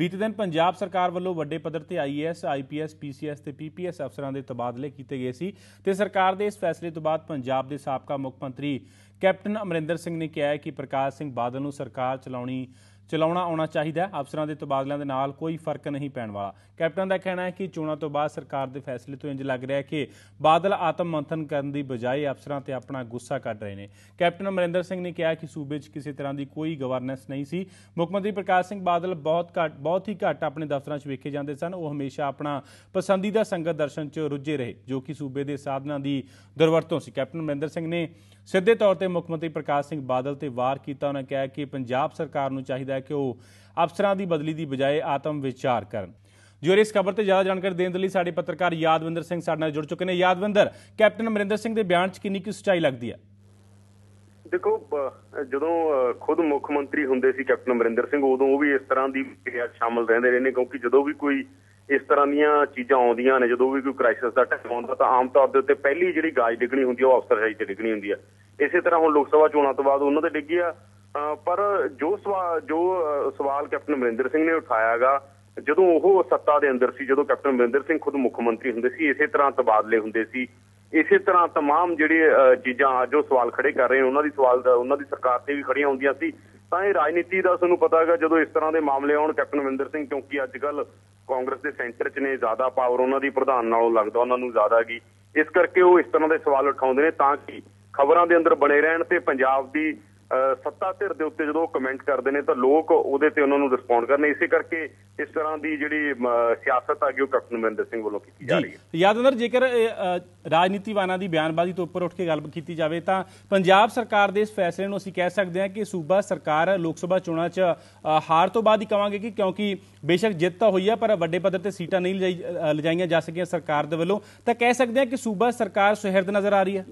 ਬੀਤੇ ਦਿਨ ਪੰਜਾਬ ਸਰਕਾਰ ਵੱਲੋਂ ਵੱਡੇ ਪੱਧਰ ਤੇ ਆਈਏਐਸ ਆਈਪੀਐਸ ਪੀਸੀਐਸ ਤੇ ਪੀਪੀਐਸ ਅਫਸਰਾਂ ਦੇ ਤਬਾਦਲੇ ਕੀਤੇ ਗਏ ਸੀ ਤੇ ਸਰਕਾਰ ਦੇ ਇਸ ਫੈਸਲੇ ਤੋਂ ਬਾਅਦ ਪੰਜਾਬ ਦੇ ਸਾਬਕਾ ਮੁੱਖ ਮੰਤਰੀ ਕੈਪਟਨ ਅਮਰਿੰਦਰ ਸਿੰਘ ਨੇ ਕਿਹਾ ਹੈ ਕਿ ਪ੍ਰਕਾਸ਼ ਸਿੰਘ ਬਾਦਲ ਨੂੰ ਸਰਕਾਰ ਚਲਾਉਣੀ ਚਲਾਉਣਾ ਆਉਣਾ ਚਾਹੀਦਾ ਹੈ। ਅਫਸਰਾਂ ਦੇ ਤਬਾਦਲਿਆਂ ਦੇ ਨਾਲ ਕੋਈ ਫ਼ਰਕ ਨਹੀਂ ਪੈਣ ਵਾਲਾ। ਕੈਪਟਨ ਦਾ ਕਹਿਣਾ ਹੈ ਕਿ ਚੋਣਾਂ ਤੋਂ ਬਾਅਦ ਸਰਕਾਰ ਦੇ ਫੈਸਲੇ ਤੋਂ ਇੰਜ ਲੱਗ ਰਿਹਾ ਹੈ ਕਿ ਬਾਦਲ ਆਤਮ ਮੰਥਨ ਕਰਨ ਦੀ ਬਜਾਏ ਅਫਸਰਾਂ ਤੇ ਆਪਣਾ ਗੁੱਸਾ ਕੱਢ ਰਹੇ ਨੇ। ਕੈਪਟਨ ਅਮਰਿੰਦਰ ਸਿੰਘ ਨੇ ਕਿਹਾ ਕਿ ਸੂਬੇ 'ਚ ਕਿਸੇ ਤਰ੍ਹਾਂ ਦੀ ਕੋਈ ਗਵਰਨੈਂਸ ਨਹੀਂ ਸੀ। ਮੁੱਖ ਮੰਤਰੀ ਪ੍ਰਕਾਸ਼ ਸਿੰਘ ਬਾਦਲ ਬਹੁਤ ਘੱਟ, ਬਹੁਤ ਹੀ ਘੱਟ ਆਪਣੇ ਦਫ਼ਤਰਾਂ 'ਚ ਵੇਖੇ ਜਾਂਦੇ ਸਨ। ਉਹ ਹਮੇਸ਼ਾ ਆਪਣਾ ਪਸੰਦੀਦਾ ਸੰਗਤ ਦਰਸ਼ਨ 'ਚ ਰੁੱਝੇ ਰਹੇ, ਜੋ ਕਿ ਸੂਬੇ ਦੇ ਸਾਧਨਾਂ ਦੀ ਦੁਰਵਰਤੋਂ ਸੀ। ਕੈਪਟਨ ਅਮਰਿੰਦਰ ਸਿੰਘ ਨੇ ਸਿੱਧੇ ਤੌਰ ਤੇ ਮੁੱਖ ਮੰਤਰੀ ਪ੍ਰਕਾਸ਼ ਸਿੰਘ ਬਾਦਲ ਤੇ ਵਾਰ ਕੀਤਾ। ਉਹਨਾਂ ਕਿਹਾ ਕਿ ਪੰਜਾਬ ਸਰਕਾਰ ਨੂੰ ਚਾਹੀਦਾ ਕਿ ਉਹ ਅਫਸਰਾਂ ਦੀ ਬਦਲੀ ਦੀ ਬਜਾਏ ਆਤਮ ਵਿਚਾਰ ਕਰਨ। ਜੋ ਇਸ ਖਬਰ ਤੇ ਜ਼ਿਆਦਾ ਜਾਣਕਾਰੀ ਦੇਣ ਦੇ ਲਈ ਸਾਡੇ ਪੱਤਰਕਾਰ ਯਾਦਵਿੰਦਰ ਸਿੰਘ ਸਾਡੇ ਨਾਲ ਜੁੜ ਚੁੱਕੇ ਨੇ। ਯਾਦਵਿੰਦਰ, ਕੈਪਟਨ ਅਮਰਿੰਦਰ ਸਿੰਘ ਦੇ ਬਿਆਨ 'ਚ ਕਿੰਨੀ ਕੁ ਸੱਚਾਈ ਲੱਗਦੀ ਹੈ? ਦੇਖੋ ਜਦੋਂ ਖੁਦ ਮੁੱਖ ਮੰਤਰੀ ਹੁੰਦੇ ਸੀ ਕੈਪਟਨ ਅਮਰਿੰਦਰ ਸਿੰਘ, ਉਦੋਂ ਉਹ ਵੀ ਇਸ ਤਰ੍ਹਾਂ ਦੀ ਪ੍ਰਕਿਰਿਆ ਸ਼ਾਮਲ ਰਹਿੰਦੇ ਰਹੇ ਨੇ, ਕਿਉਂਕਿ ਜਦੋਂ ਵੀ ਕੋਈ ਇਸ ਤਰ੍ਹਾਂ ਦੀਆਂ ਚੀਜ਼ਾਂ ਆਉਂਦੀਆਂ ਨੇ, ਜਦੋਂ ਵੀ ਕੋਈ ਕ੍ਰਾਈਸਿਸ ਦਾ ਟਾਈਮ ਆਉਂਦਾ, ਤਾਂ ਆਮ ਤੌਰ ਦੇ ਉੱਤੇ ਪਹਿਲੀ ਜਿਹੜੀ ਗਾਜ ਡਿੱਗਣੀ ਹੁੰਦੀ ਹੈ, ਉਹ ਅਫਸਰਸ਼ਾਹੀ 'ਚ ਡਿੱਗਣੀ ਹੁੰਦੀ ਹੈ। ਇਸੇ ਤਰ੍ਹਾਂ ਹੁਣ ਲੋਕ ਸਭਾ ਚੋਣਾਂ ਤੋਂ ਬਾਅਦ ਉਹਨਾਂ ਤੇ ਡਿੱਗੀ ਆ। ਪਰ ਜੋ ਸਵਾਲ ਜੋ ਅ, ਸਵਾਲ ਕੈਪਟਨ ਅਮਰਿੰਦਰ ਸਿੰਘ ਨੇ ਉਠਾਇਆਗਾ ਜਦੋਂ ਉਹ ਸੱਤਾ ਦੇ ਅੰਦਰ ਸੀ ਜਦੋਂ ਕੈਪਟਨ ਅਮਰਿੰਦਰ ਸਿੰਘ ਖੁਦ ਮੁੱਖ ਮੰਤਰੀ ਹੁੰਦੇ ਸੀ ਇਸੇ ਤਰ੍ਹਾਂ ਤਬਾਦਲੇ ਹੁੰਦੇ ਸੀ ਇਸੇ ਤਰ੍ਹਾਂ तमाम ਜਿਹੜੇ ਅ, ਚੀਜ਼ਾਂ ਅੱਜ ਉਹ ਸਵਾਲ ਖੜੇ ਕਰ ਰਹੇ ਨੇ ਉਹਨਾਂ ਦੀ ਸਵਾਲ ਦਾ ਉਹਨਾਂ ਦੀ ਸਰਕਾਰ ਤੇ ਵੀ ਖੜੀਆਂ ਹੁੰਦੀਆਂ ਸੀ ਤਾਂ ਇਹ ਰਾਜਨੀਤੀ ਦਾ ਤੁਹਾਨੂੰ ਪਤਾ ਹੈਗਾ ਜਦੋਂ ਇਸ ਤਰ੍ਹਾਂ ਦੇ ਮਾਮਲੇ ਆਉਣ ਕੈਪਟਨ ਅਮਰਿੰਦਰ ਸਿੰਘ ਕਿਉਂਕਿ ਅੱਜ ਕੱਲ ਕਾਂਗਰਸ ਦੇ ਸੈਂਟਰ 'ਚ ਨੇ ਜ਼ਿਆਦਾ ਪਾਵਰ ਉਹਨਾਂ ਦੀ ਪ੍ਰਧਾਨ ਨਾਲੋਂ ਲੱਗਦਾ ਉਹਨਾਂ ਨੂੰ ਜ਼ਿਆਦਾ ਹੈਗੀ ਇਸ ਕਰਕੇ ਉਹ ਇਸ ਤਰ੍ਹਾਂ ਦੇ ਸਵਾਲ ਉਠਾਉਂਦੇ ਨੇ ਤਾਂ ਕਿ ਖਬਰਾਂ ਦੇ ਅੰਦਰ ਬਣੇ ਰਹਿਣ ਤੇ ਪੰਜਾਬ ਦੀ ਅ, ਸੱਤਾ ਧਿਰ ਦੇ ਉੱਤੇ ਜਦੋਂ ਕਮੈਂਟ ਕਰਦੇ ਨੇ ਤਾਂ ਲੋਕ ਉਹਦੇ ਤੇ ਉਹਨਾਂ ਨੂੰ ਰਿਸਪੌਂਡ ਕਰਨ। ਇਸੇ ਕਰਕੇ ਇਸ ਤਰ੍ਹਾਂ ਦੀ ਜਿਹੜੀ ਸਿਆਸਤ ਆ ਗਈ ਉਹ ਕੈਪਟਨ ਅਮਰਿੰਦਰ ਸਿੰਘ ਵੱਲੋਂ ਕੀਤੀ ਜਾ ਰਹੀ ਹੈ। ਯਾਦਵਿੰਦਰ ਜੇਕਰ ਰਾਜਨੀਤੀਵਾਨਾਂ ਦੀ ਬਿਆਨਬਾਜ਼ੀ ਤੋਂ ਉੱਪਰ ਉੱਠ ਕੇ ਗੱਲ ਕੀਤੀ ਜਾਵੇ ਤਾਂ ਪੰਜਾਬ ਸਰਕਾਰ ਦੇ ਇਸ ਫੈਸਲੇ ਨੂੰ ਅਸੀਂ ਕਹਿ ਸਕਦੇ ਹਾਂ ਕਿ ਸੂਬਾ ਸਰਕਾਰ ਲੋਕ ਸਭਾ ਚੋਣਾਂ 'ਚ ਹਾਰ ਤੋਂ ਬਾਅਦ ਹੀ ਕਵਾਂਗੇ ਕਿ ਕਿਉਂਕਿ ਬੇਸ਼ੱਕ ਜਿੱਤ ਤਾਂ ਹੋਈ ਹੈ ਪਰ ਵੱਡੇ ਪੱਧਰ ਤੇ ਸੀਟਾਂ ਨਹੀਂ ਲਿਜਾਈਆਂ ਜਾ ਸਕੀਆਂ ਸਰਕਾਰ ਦੇ ਵੱਲੋਂ। ਤਾਂ ਕਹਿ ਸਕਦੇ ਹਾਂ ਕਿ ਸੂਬਾ ਸਰਕਾਰ ਸੁਹਿਰਦ ਨਜ਼ਰ ਆ ਰਹੀ ਹੈ।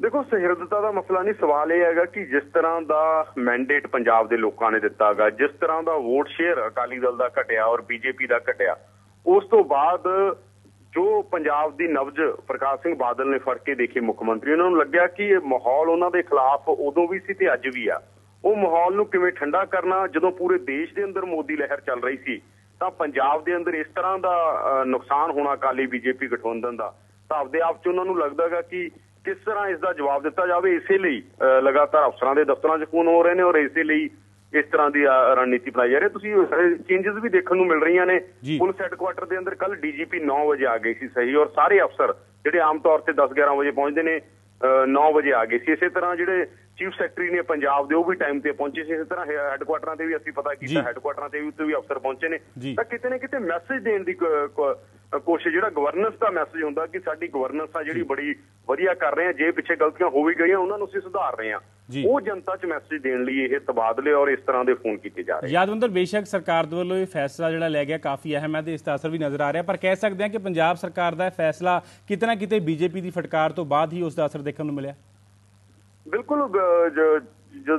ਦੇਖੋ, ਸਹਿਰਦਤਾ ਦਾ ਮਸਲਾ ਨਹੀਂ, ਸਵਾਲ ਇਹ ਹੈਗਾ ਕਿ ਜਿਸ ਤਰ੍ਹਾਂ ਦਾ ਮੈਂਡੇਟ ਪੰਜਾਬ ਦੇ ਲੋਕਾਂ ਨੇ ਦਿੱਤਾਗਾ ਜਿਸ ਤਰ੍ਹਾਂ ਦਾ ਵੋਟ ਸ਼ੇਅਰ ਅਕਾਲੀ ਦਲ ਦਾ ਘਟਿਆ ਔਰ ਬੀਜੇਪੀ ਦਾ ਘਟਿਆ, ਉਸ ਤੋਂ ਬਾਅਦ ਜੋ ਪੰਜਾਬ ਦੀ ਨਬਜ ਪ੍ਰਕਾਸ਼ ਸਿੰਘ ਬਾਦਲ ਨੇ ਫੜ ਕੇ ਦੇਖੇ ਮੁੱਖ ਮੰਤਰੀ, ਉਹਨਾਂ ਨੂੰ ਲੱਗਿਆ ਕਿ ਇਹ ਮਾਹੌਲ ਉਹਨਾਂ ਦੇ ਖਿਲਾਫ ਉਦੋਂ ਵੀ ਸੀ ਤੇ ਅੱਜ ਵੀ ਆ। ਉਹ ਮਾਹੌਲ ਨੂੰ ਕਿਵੇਂ ਠੰਡਾ ਕਰਨਾ, ਜਦੋਂ ਪੂਰੇ ਦੇਸ਼ ਦੇ ਅੰਦਰ ਮੋਦੀ ਲਹਿਰ ਚੱਲ ਰਹੀ ਸੀ, ਤਾਂ ਪੰਜਾਬ ਦੇ ਅੰਦਰ ਇਸ ਤਰ੍ਹਾਂ ਦਾ ਨੁਕਸਾਨ ਹੋਣਾ ਅਕਾਲੀ ਬੀਜੇਪੀ ਗਠਬੰਧਨ ਦਾ, ਤਾਂ ਆਪਦੇ ਆਪ ਚ ਉਹਨਾਂ ਨੂੰ ਲੱਗਦਾਗਾ ਕਿ ਕਿਸ ਤਰ੍ਹਾਂ ਇਸ ਦਾ ਜਵਾਬ ਦਿੱਤਾ ਜਾਵੇ ਇਸੇ ਲਈ ਲਗਾਤਾਰ ਅਫਸਰਾਂ ਦੇ ਦਫ਼ਤਰਾਂ 'ਚ ਖੂਨ ਹੋ ਰਹੇ ਨੇ ਔਰ ਇਸੇ ਲਈ ਇਸ ਤਰ੍ਹਾਂ ਦੀ ਰਣਨੀਤੀ ਬਣਾਈ ਜਾ ਰਹੀ ਤੁਸੀਂ ਚੇਂਜਸ ਵੀ ਦੇਖਣ ਨੂੰ ਮਿਲ ਰਹੀਆਂ ਨੇ। ਪੁਲਿਸ ਹੈੱਡਕੁਆਟਰ ਦੇ ਅੰਦਰ ਕੱਲ ਡੀਜੀਪੀ 9 ਵਜੇ ਆ ਗਏ ਸੀ ਸਹੀ ਔਰ ਸਾਰੇ ਅਫਸਰ ਜਿਹੜੇ ਆਮ ਤੌਰ ਤੇ 10-11 ਵਜੇ ਪਹੁੰਚਦੇ ਨੇ 9 ਵਜੇ ਆ ਗਏ ਸੀ ਇਸੇ ਤਰ੍ਹਾਂ ਜਿਹੜੇ ਚੀਫ ਸੈਕਟਰੀ ਨੇ ਪੰਜਾਬ ਦੇ ਉਹ ਵੀ ਟਾਈਮ ਤੇ ਪਹੁੰਚੇ ਸੀ ਇਸੇ ਤਰ੍ਹਾਂ ਹੈੱਡਕੁਆਟਰਾਂ ਤੇ ਵੀ ਅਸੀਂ ਪਤਾ। ਕੀਤਾ ਹੈੱਡਕੁਆਟਰਾਂ ਤੇ ਵੀ ਉੱਤੇ ਵੀ ਅਫਸਰ ਪਹੁੰਚੇ ਨੇ। ਤਾਂ ਕਿਤੇ ਨਾ ਕਿਤੇ ਮੈਸੇਜ ਦੇਣ ਦੀ ਕੋਸ਼ਿਸ਼ ਜਿਹੜਾ ਗਵਰਨੈਂਸ ਦਾ ਮੈਸੇਜ ਹੁੰਦਾ ਕਿ ਸਾਡੀ ਗਵਰਨੈਂਸ ਆ ਜਿਹੜੀ ਬੜੀ ਵਧੀਆ ਕਰ ਰਹੇ ਆ ਜੇ ਪਿੱਛੇ ਗਲਤੀਆਂ ਹੋ ਵੀ ਗਈਆਂ ਉਹਨਾਂ ਨੂੰ ਅਸੀਂ ਸੁਧਾਰ ਰਹੇ ਆ। ਉਹ ਜਨਤਾ 'ਚ ਮੈਸੇਜ ਦੇਣ ਲਈ ਇਹ ਤਬਾਦਲੇ ਔਰ ਇਸ ਤਰ੍ਹਾਂ ਦੇ ਫੋਨ ਕੀਤੇ ਜਾ ਰਹੇ ਆ। ਯਾਦਵਿੰਦਰ ਬੇਸ਼ੱਕ ਸਰਕਾਰ ਦੇ ਵੱਲੋਂ ਇਹ ਫੈਸਲਾ ਜਿਹੜਾ ਲਿਆ ਗਿਆ ਕਾਫੀ ਅਹਿਮ ਹੈ ਤੇ ਇਸ ਦਾ ਅਸਰ ਵੀ ਨਜ਼ਰ ਆ ਰਿਹਾ ਪਰ ਕਹਿ ਸਕਦੇ ਹਾਂ ਕਿ ਪੰਜਾਬ ਸਰਕਾਰ ਦਾ ਇਹ ਫੈਸਲਾ ਕਿਤੇ ਨਾ ਕਿਤੇ ਬੀਜੇਪੀ ਦੀ ਫਟਕਾਰ ਤੋਂ ਬਾਅਦ ਹੀ ਉਸ ਦਾ ਅਸਰ ਦੇਖਣ ਨੂੰ ਮਿਲਿਆ। ਬਿਲਕੁਲ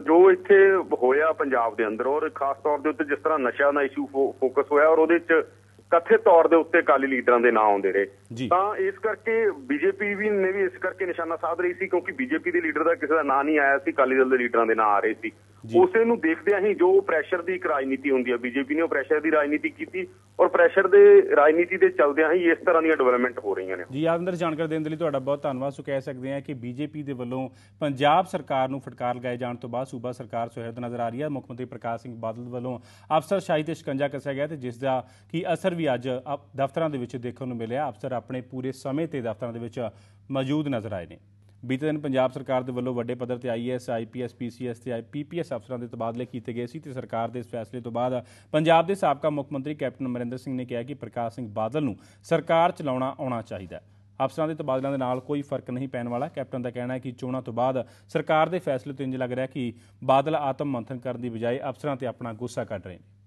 ਜੋ ਇੱਥੇ ਹੋਇਆ ਪੰਜਾਬ ਦੇ ਅੰਦਰ ਔਰ ਖਾਸ ਤੌਰ ਦੇ ਉੱਤੇ ਜਿਸ ਤਰ੍ਹਾਂ ਨਸ਼ਾ ਦਾ ਇਸ਼ੂ ਫੋਕਸ ਹੋਇਆ ਔਰ ਉਹਦੇ 'ਚ ਕਥਿਤ ਤੌਰ ਦੇ ਉੱਤੇ ਅਕਾਲੀ ਲੀਡਰਾਂ ਦੇ ਨਾਂ ਆਉਂਦੇ ਰਹੇ। ਤਾਂ ਇਸ ਕਰਕੇ ਬੀਜੇਪੀ ਵੀ ਨੇ ਵੀ ਇਸ ਕਰਕੇ ਨਿਸ਼ਾਨਾ ਸਾਧ ਰਹੀ ਸੀ ਕਿਉਂਕਿ ਬੀਜੇਪੀ ਦੇ ਲੀਡਰ ਦਾ ਕਿਸੇ ਦਾ ਨਾਂ ਨਹੀਂ ਆਇਆ ਸੀ ਅਕਾਲੀ ਦਲ ਦੇ ਲੀਡਰਾਂ ਦੇ ਨਾਂ ਆ ਰਹੇ ਸੀ। ਉਸੇ ਨੂੰ ਦੇਖਦਿਆਂ ਹੀ ਜੋ ਪ੍ਰੈਸ਼ਰ ਦੀ ਇੱਕ ਰਾਜਨੀਤੀ ਹੁੰਦੀ ਹੈ ਬੀਜੇਪੀ ਨੇ ਉਹ ਪ੍ਰੈਸ਼ਰ ਦੀ ਰਾਜਨੀਤੀ ਕੀਤੀ ਔਰ ਪ੍ਰੈਸ਼ਰ ਦੇ ਰਾਜਨੀਤੀ ਦੇ ਚੱਲਦਿਆਂ ਹੀ ਇਸ ਤਰ੍ਹਾਂ ਦੀਆਂ ਡਿਵੈਲਪਮੈਂਟ ਹੋ ਰਹੀਆਂ ਨੇ। ਜੀ ਯਾਦਵਿੰਦਰ ਜਾਣਕਾਰੀ ਦੇਣ ਦੇ ਲਈ ਤੁਹਾਡਾ ਬਹੁਤ ਧੰਨਵਾਦ। ਸੋ ਕਹਿ ਸਕਦੇ ਹਾਂ ਕਿ ਬੀਜੇਪੀ ਦੇ ਵੱਲੋਂ ਪੰਜਾਬ ਸਰਕਾਰ ਨੂੰ ਫਟਕਾਰ ਲਗਾਏ ਜਾਣ ਤੋਂ ਬਾਅਦ ਸੂਬਾ ਸਰਕਾਰ ਸੁਹਿਰਦ ਨਜ਼ਰ ਆ ਰਹੀ ਹੈ ਮੁੱਖ ਮੰਤਰੀ ਪ੍ਰਕਾਸ਼ ਸਿੰਘ ਬਾਦਲ ਵੱਲੋਂ ਅਫਸਰਸ਼ਾਹੀ ਤੇ ਸ਼ਿਕੰਜਾ ਕੱਸਿਆ ਗਿਆ ਤੇ ਜਿਸ ਦਾ ਕੀ ਅਸਰ ਵੀ ਅੱਜ ਦਫ਼ਤਰਾਂ ਦੇ ਵਿੱਚ ਦੇਖਣ ਨੂੰ ਮਿਲਿਆ। ਅਫਸਰ ਆਪਣੇ ਪੂਰੇ ਸਮੇਂ ਤੇ ਦਫ਼ਤਰਾਂ ਦੇ ਵਿੱਚ ਮੌਜੂਦ ਨਜ਼ਰ ਆਏ ਨੇ। ਬੀਤੇ ਦਿਨ ਪੰਜਾਬ ਸਰਕਾਰ ਦੇ ਵੱਲੋਂ ਵੱਡੇ ਪੱਧਰ ਤੇ ਆਈਏਐਸ ਆਈਪੀਐਸ ਪੀਸੀਐਸ ਤੇ ਪੀਪੀਐਸ ਅਫਸਰਾਂ ਦੇ ਤਬਾਦਲੇ ਕੀਤੇ ਗਏ ਸੀ ਤੇ ਸਰਕਾਰ ਦੇ ਇਸ ਫੈਸਲੇ ਤੋਂ ਬਾਅਦ ਪੰਜਾਬ ਦੇ ਸਾਬਕਾ ਮੁੱਖ ਮੰਤਰੀ ਕੈਪਟਨ ਅਮਰਿੰਦਰ ਸਿੰਘ ਨੇ ਕਿਹਾ ਕਿ ਪ੍ਰਕਾਸ਼ ਸਿੰਘ ਬਾਦਲ ਨੂੰ ਸਰਕਾਰ ਚਲਾਉਣਾ ਆਉਣਾ ਚਾਹੀਦਾ ਹੈ। ਅਫਸਰਾਂ ਦੇ ਤਬਾਦਲਿਆਂ ਦੇ ਨਾਲ ਕੋਈ ਫ਼ਰਕ ਨਹੀਂ ਪੈਣ ਵਾਲਾ। ਕੈਪਟਨ ਦਾ ਕਹਿਣਾ ਹੈ ਕਿ ਚੋਣਾਂ ਤੋਂ ਬਾਅਦ ਸਰਕਾਰ ਦੇ ਫੈਸਲੇ ਤੋਂ ਇੰਜ ਲੱਗ ਰਿਹਾ ਕਿ ਬਾਦਲ ਆਤਮ ਮੰਥਨ ਕਰਨ ਦੀ ਬਜਾਏ ਅਫਸਰਾਂ ਤੇ ਆਪਣਾ ਗੁੱਸਾ ਕੱਢ ਰਹੇ ਨੇ।